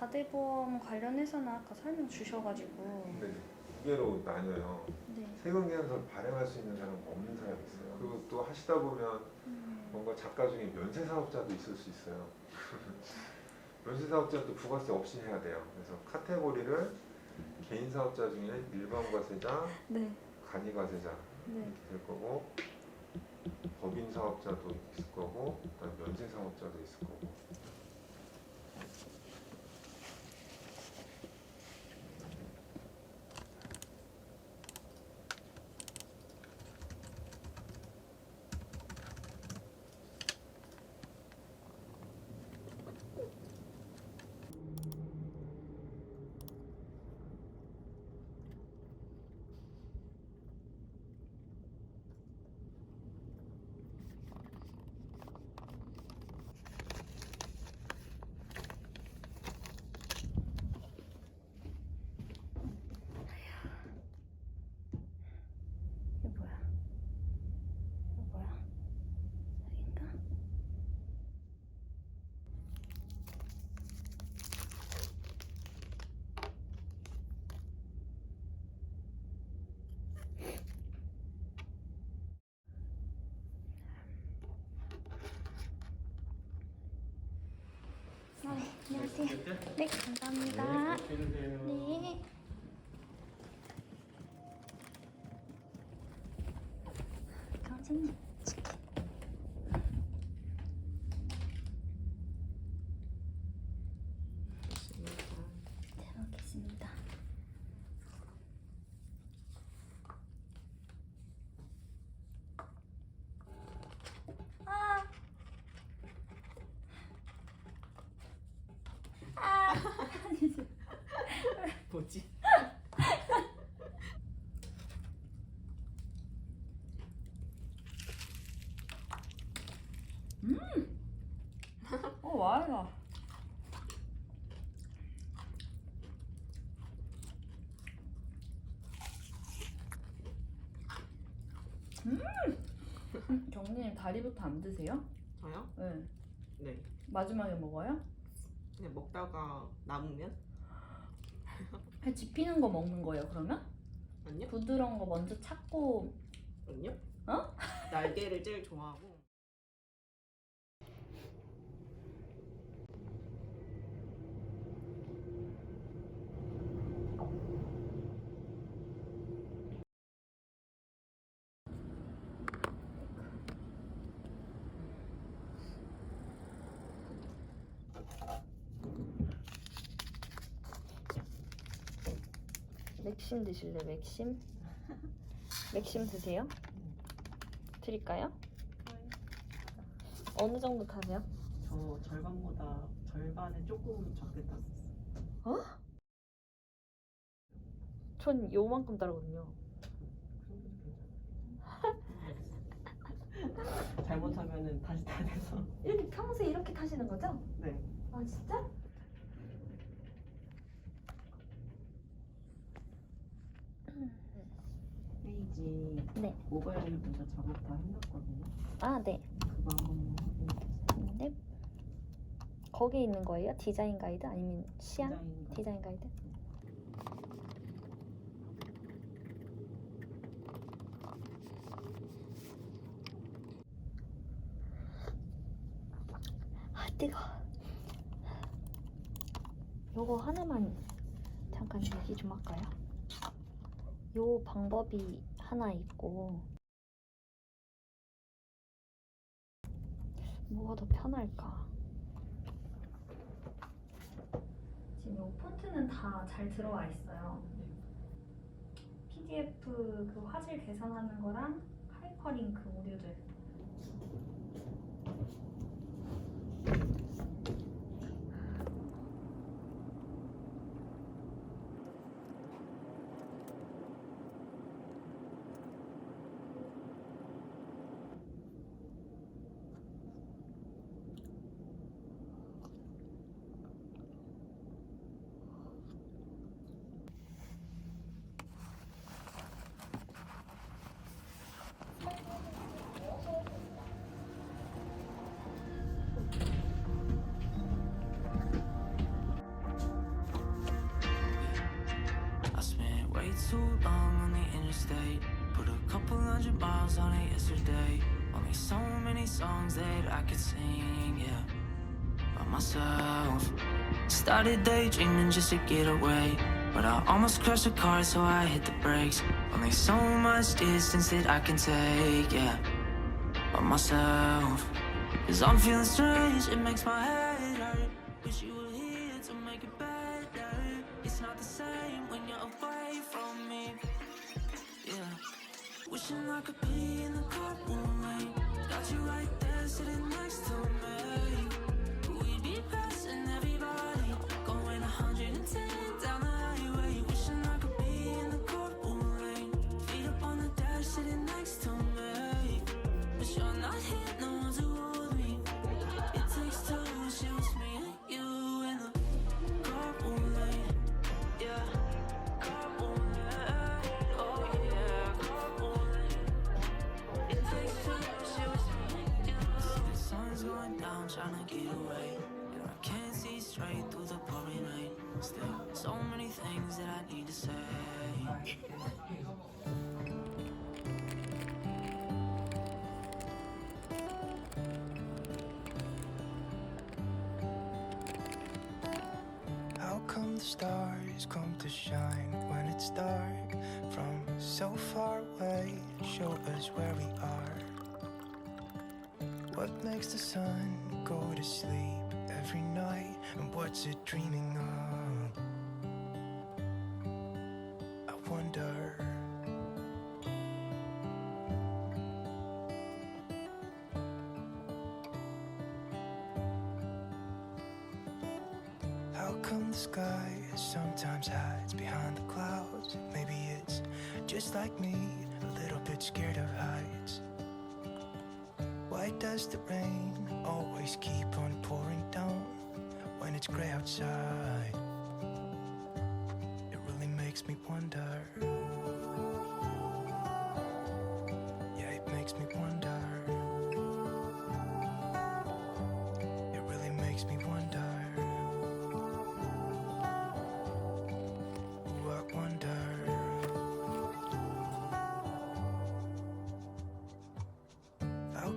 4대 보험 관련해서는 아까 설명 주셔가지고 근데 이제 두 개로 나뉘어요. 네. 세금 계산서를 발행할 수 있는 사람은 없는 사람이 있어요. 그리고 또 하시다 보면 음, 뭔가 작가 중에 면세 사업자도 있을 수 있어요. 면세 사업자도 부가세 없이 해야 돼요. 그래서 카테고리를 개인 사업자 중에 일반 과세자, 네. 간이 과세자 네. 이렇게 될 거고 법인 사업자도 있을 거고 그다음 면세 사업자도 있을 거고 안녕하세요. 네, 감사합니다. 네. 강진님 치킨 잘 먹겠습니다 아. 아. 뭐지? 어 와요 음! 경리님 다리부터 안 드세요? 저요? 네. 네. 마지막에 먹어요? 그냥 먹다가 남으면? 그냥 집히는 거 먹는 거예요 그러면? 아니요? 부드러운 거 먼저 찾고 아니요? 어? 날개를 제일 좋아하고. 맥심 드실래 맥심? 맥심 드세요? 드릴까요? 어느 정도 타세요? 저 절반보다 절반에 조금 적게 땄었어요. 전 요만큼 따르거든요 잘못하면은 다시 타야 돼서. 이렇게 평소에 이렇게 타시는 거죠? 네. 아 진짜? 음. 전까지 네. 모바일 먼저 작업 다 해놨거든요. 아, 네. 그거 한번. 네. 거기에 있는 거예요? 디자인 가이드 아니면 시안? 디자인 거. 디자인 가이드? 아 뜨거. 요거 하나만 잠깐 얘기 좀 할까요? 요 방법이 하나 있고 뭐가 더 편할까? 지금 요 폰트는 다 잘 들어와 있어요. PDF 그 화질 개선하는 거랑 하이퍼링크 오류들. Way too long on the interstate. Put a couple hundred miles on it yesterday. Only so many songs that I could sing, yeah. By myself. Started daydreaming just to get away. But I almost crashed the car, so I hit the brakes. Only so much distance that I can take, yeah. By myself. Cause I'm feeling strange, it makes my head Wishing I could be in the lane. Got you right there sitting next to me. Trying to get away. And I can't see straight through the pouring rain. Still, so many things that I need to say. How come the stars come to shine when it's dark? From so far away, show us where we are. What makes the sun go to sleep every night? And what's it dreaming of? I wonder. How come the sky sometimes hides behind the clouds? Maybe it's just like me, a little bit scared of heights. Why does the rain always keep on pouring down when it's gray outside? It really makes me wonder.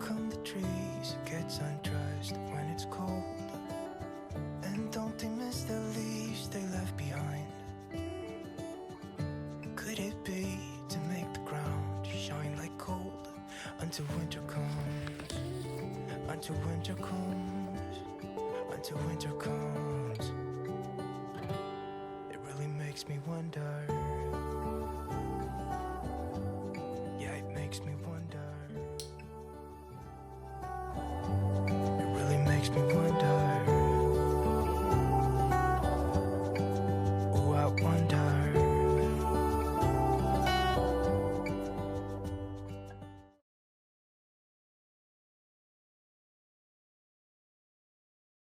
Come the trees get undressed when it's cold? And don't they miss the leaves they left behind? Could it be to make the ground shine like gold until winter comes? Until winter comes, until winter comes. It really makes me wonder.